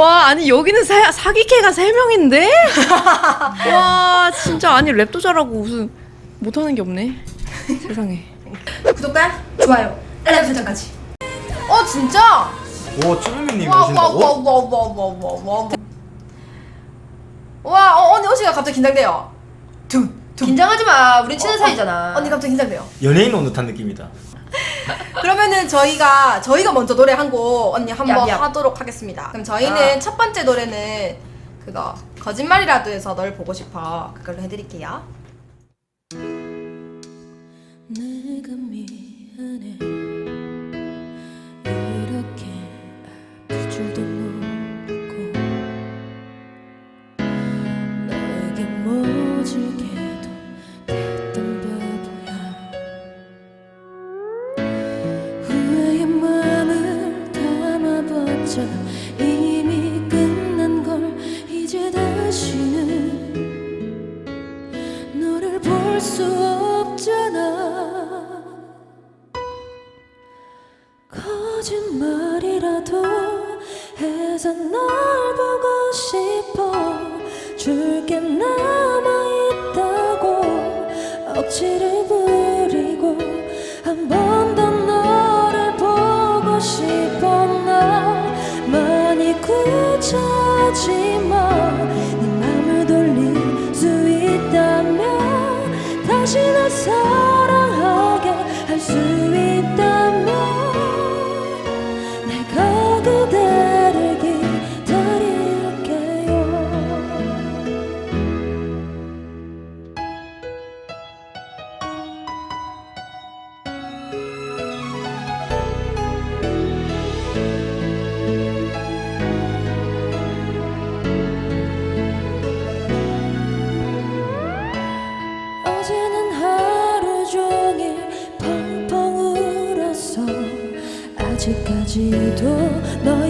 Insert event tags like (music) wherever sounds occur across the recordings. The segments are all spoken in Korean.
와 아니 여기는 사, 사기캐가 세 명인데? (laughs) 와 진짜 아니 랩도 잘하고 무슨 못하는 게 없네 세상에 구독과 좋아요, 알람 설정까지. 어 진짜? 오 쭈루미님 와와 오신다고? 와와와와와 와. 와 어, 언니 옷이가 갑자기 긴장돼요. 둥 둥. 긴장하지 마. 우리 친한 사이잖아. 언니 갑자기 긴장돼요. 연예인 온 듯한 느낌이다 그러면은 저희가 저희가 먼저 노래 한 곡 언니 한번 얍, 얍. 하도록 하겠습니다. 그럼 저희는 아. 첫 번째 노래는 그거 거짓말이라도 해서 널 보고 싶어 그걸로 해드릴게요. 내가 미안해 굳혀 지도 너의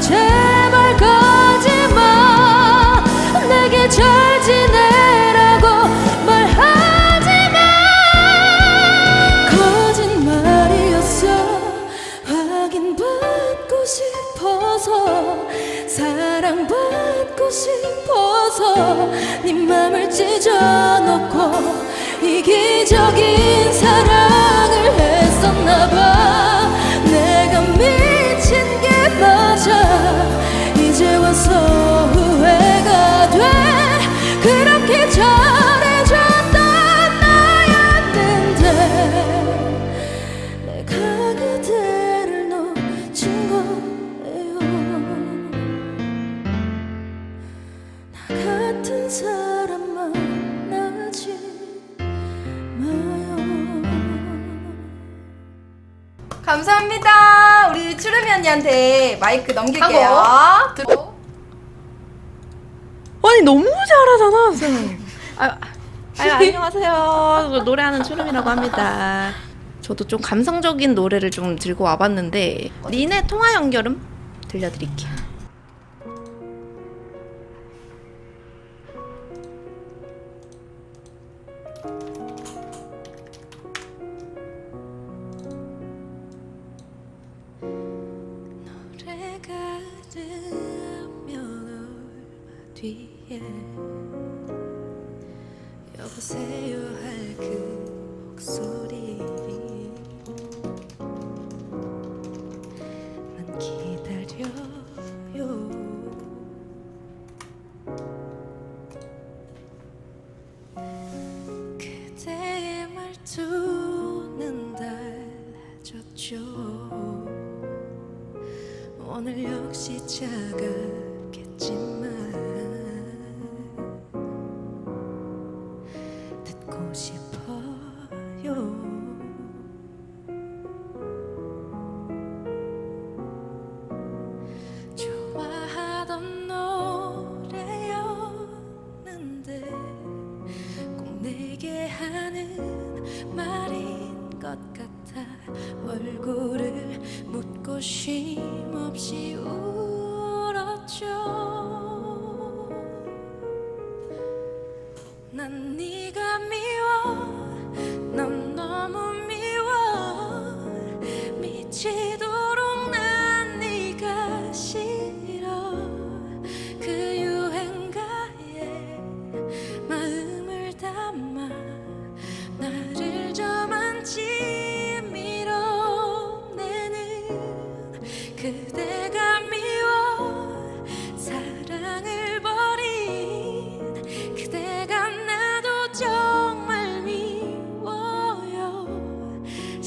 제발 가지마. 내게 잘 지내라고 말하지 마. 거짓말이었어. 확인받고 싶어서 사랑받고 싶어서 네 맘을 찢어놓고 이기적 언니한테 마이크 넘길게요. 하고. 들- 아니 너무 잘하잖아 세상에 아, 아유, (laughs) 안녕하세요. 노래하는 추름이라고 합니다. 저도 좀 감성적인 노래를 좀 들고 와봤는데 니네 통화 연결음 들려드릴게요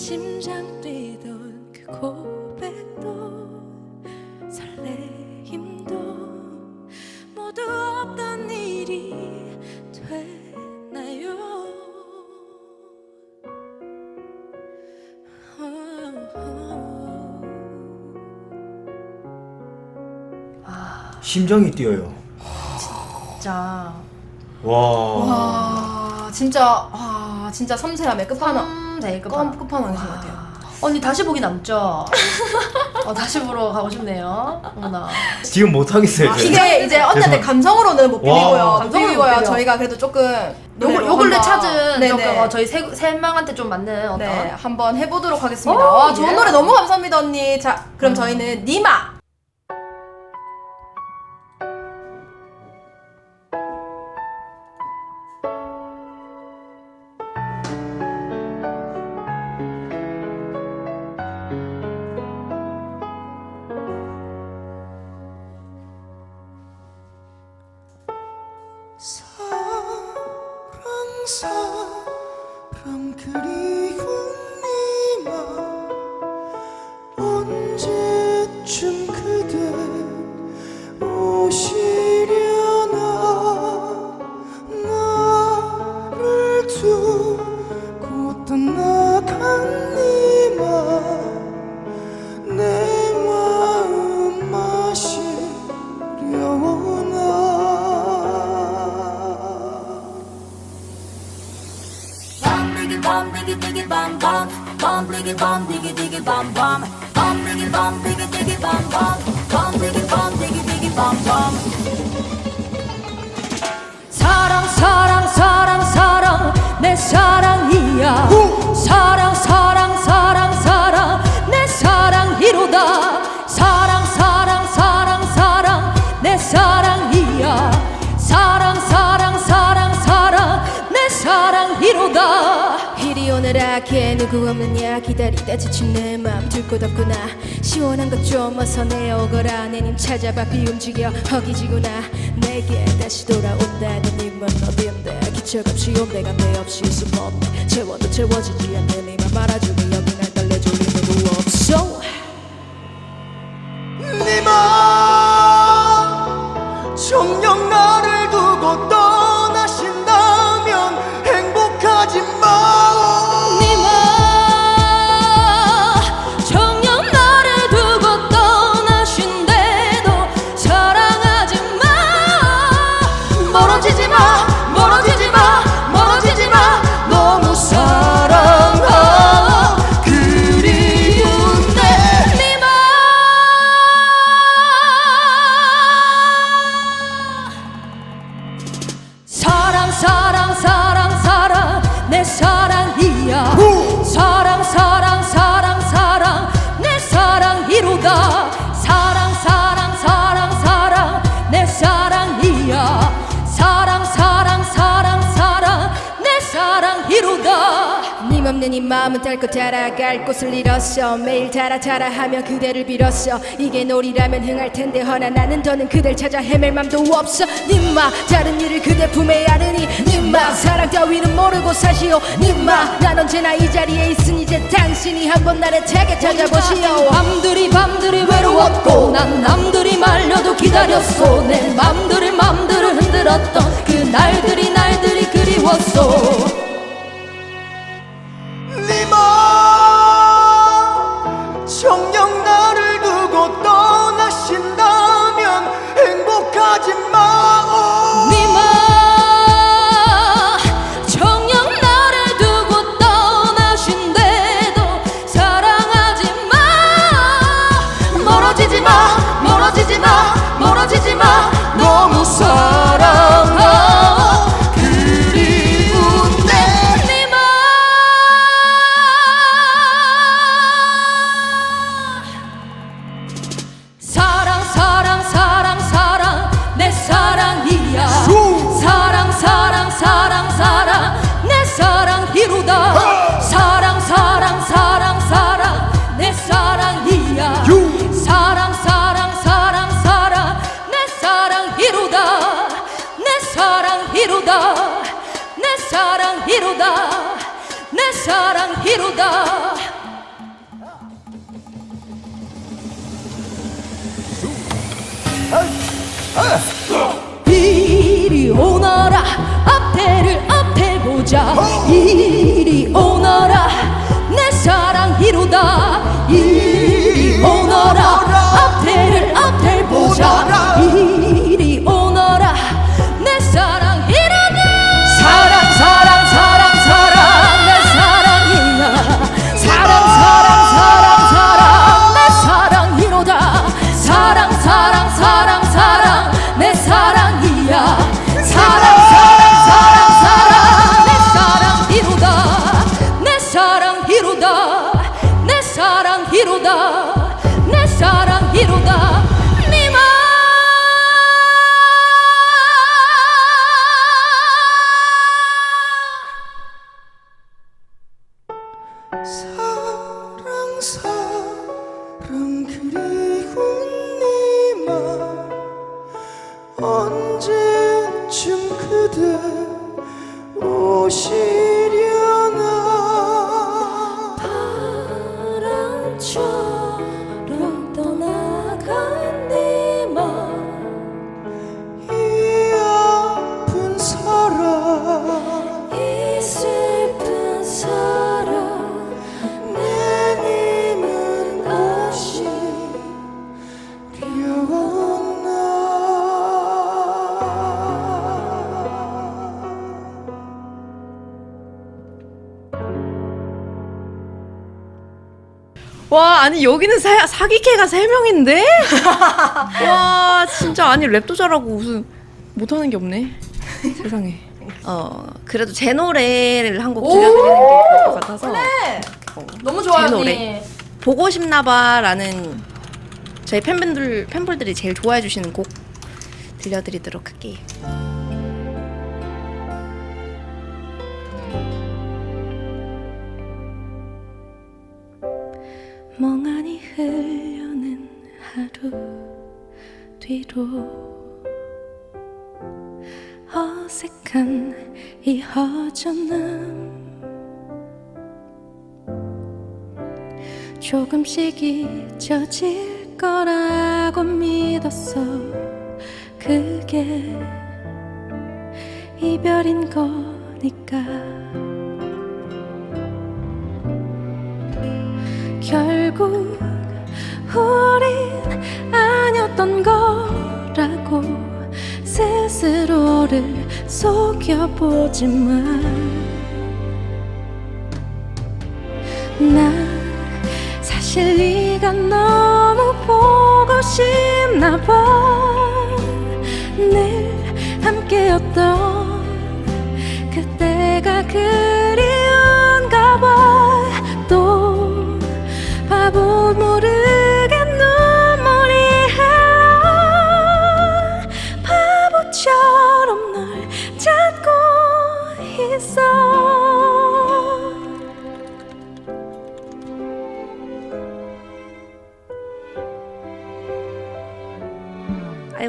심장 뛰던 그 고백도 설레임도 모두 없던 일이 되나요 심장이 뛰어요. 진짜 와. 와 진짜 와 진짜 섬세함의 끝판왕. 음, 네, 끝판 끝판. 끝판왕이신 것 같아요. 언니 다시 보기 남죠? 어, 다시 보러 가고 싶네요. 어머나. 지금 못 하겠어요. 아. 이게 이제 언니한테 죄송합니다. 감성으로는 못. 비비고요. 못 감성으로 못 비비고요. 비벼. 저희가 그래도 조금 요, 노래로 요 근래 한번- 찾은 네네. 조금 어, 저희 세, 세 명한테 좀 맞는 어떤 네, 한번 해보도록 하겠습니다. 오, 와, 좋은 예. 노래 너무 감사합니다, 언니. 자, 그럼 저희는 니마. Bum diggy bum diggy diggy bum bum bum diggy bum diggy diggy bum bum bum diggy bum diggy diggy bum bum bum diggy bum diggy diggy bum bum 사랑 사랑 사랑 사랑 내 사랑이야. 사랑 사랑 사랑 사랑. 내 사랑이로다. 사랑 사랑 사랑 사랑. 내 사랑이야. 사랑 사랑 사랑 사랑. 내 사랑이로다. 이리 오너라. 걔 누구 없느냐. 기다리다 지친 내 맘 들고 덮구나. 시원한 것 좀 어서 내오거라. 내님 찾아봐. 비움직여. 허기지구나. 내게 다시 돌아온다는 님은 어딘 데 기척없이 온데간데 없이 숨었네. 채워도 채워지지 않는 이만 말아주 닳고 자라갈 곳을 잃었어. 매일 자라 자라 하며 그대를 빌었어. 이게 놀이라면 흥할 텐데 허나 나는 더는 그댈 찾아 헤맬 맘도 없어. 님마 다른 일을 그대 품에 안으니. 님마 사랑 따위는 모르고 사시오. 님마 난 언제나 이 자리에 있으니 이제 당신이 한번 나를 되게 찾아보시오. 밤들이 밤들이 외로웠고 난 남들이 말려도 기다렸어 내 맘들을 맘들을 흔들었던 그 날들이 날들이 그리웠어 사랑이로다. 이리 오너라 앞에를 앞에 보자. 이 그리운 니마 언제쯤 그대 오시 와 아니 여기는 사, 사기캐가 세 명인데? (laughs) 와 진짜 아니 랩도 잘하고 무슨 못하는 게 없네 (laughs) 세상에 어 그래도 제 노래를 한 곡 들려드리는 게 좋을 것 같아서 너무 좋아요, 제 언니. 노래. 보고 싶나봐라는 저희 팬분들 팬분들이 제일 좋아해 주시는 곡 들려드리도록 할게요. 뒤로 어색한 이 허전함. 조금씩 잊혀질 거라고 믿었어. 그게 이별인 거니까. 결국 우린 아니었던 거라고 스스로를 속여보지만 난 사실 네가 너무 보고 싶나 봐늘 함께였던 그때가 그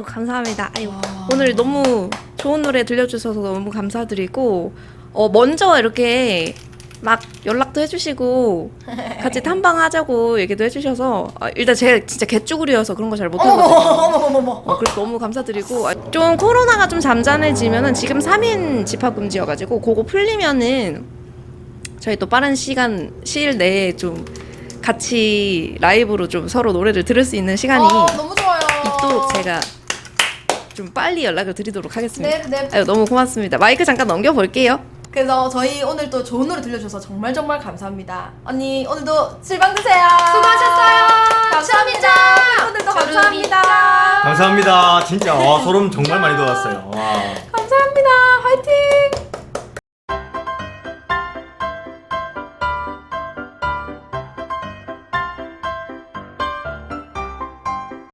감사합니다. 아유, 오늘 너무 좋은 노래 들려주셔서 너무 감사드리고 어 먼저 이렇게 막 연락도 해주시고 (laughs) 같이 탐방하자고 얘기도 해주셔서 아, 일단 제가 진짜 개쭈구리여서 그런 거 잘 못하거든요. 어, 그래서 너무 감사드리고 아, 좀 코로나가 좀 잠잠해지면은 지금 3인 집합 금지여가지고 그거 풀리면은 저희 또 빠른 시간 시일 내에 좀 같이 라이브로 좀 서로 노래를 들을 수 있는 시간이 어, 너무 좋아요. 있도록 제가 좀 빨리 연락을 드리도록 하겠습니다. 네, 네. 아유, 너무 고맙습니다. 마이크 잠깐 넘겨볼게요. 그래서 저희 오늘 또 좋은 노래 들려주셔서 정말 정말 감사합니다. 언니 오늘도 실방 드세요. 수고하셨어요. 감사합니다. 오늘도 감사합니다. 감사합니다. 진짜 와, 소름 정말 많이 돋았어요. 와. 감사합니다.